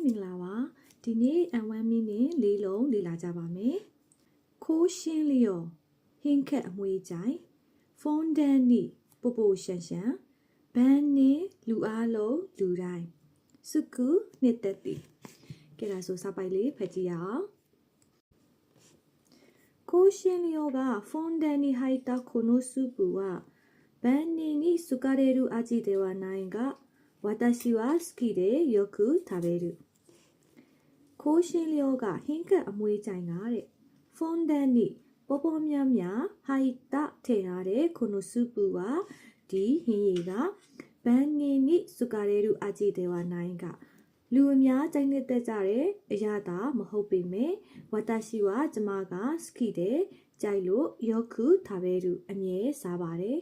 မင်္ဂလာပါဒီနေ့အန်ဝမ်းမီနဲ့လေးလုံးလေ့လာကြပါမယ်ခိုးရှင်းလျော်ဟင်းခက်အမွေးကြိုင်ဖုန်ဒန်နီပိုပိုရှန်ရှန်ဘန်နေလူအားလုံးလူတိုင်းစုကူနှစ်သက်တီကဲဒါဆိုစပိုက်လေးဖတ်ကြည့်ရအောင်ခိုးရှင်းလျော်ကဖုန်ဒန်နီဟိုက်တာခိုနိုစုပူဝဘန်နေနီစုကာရေရူအာဂျီဒေဝနိုင်က私は好きでよく食べる ခိုးရှင်းလျောကဟင်းကပ်အမွေးကြိုင်ကတဲ့ဖုန်ဒန်နီပေါ်ပေါ်များများဟိုက်တာထည့်ထားတဲ့ခုနစုပူကဒီဟင်းရည်ကဘန်နီနီစုကာရဲရူအာဂျီဒေဝနိုင်ကလူအများကြိုက်နေတဲ့ကြတဲ့အရာသာမဟုတ်ပေမဲ့ဝတရှိဝကျမကစကီတဲ့ကြိုက်လို့ယောခုထားပဲသူအမြဲစားပါတယ်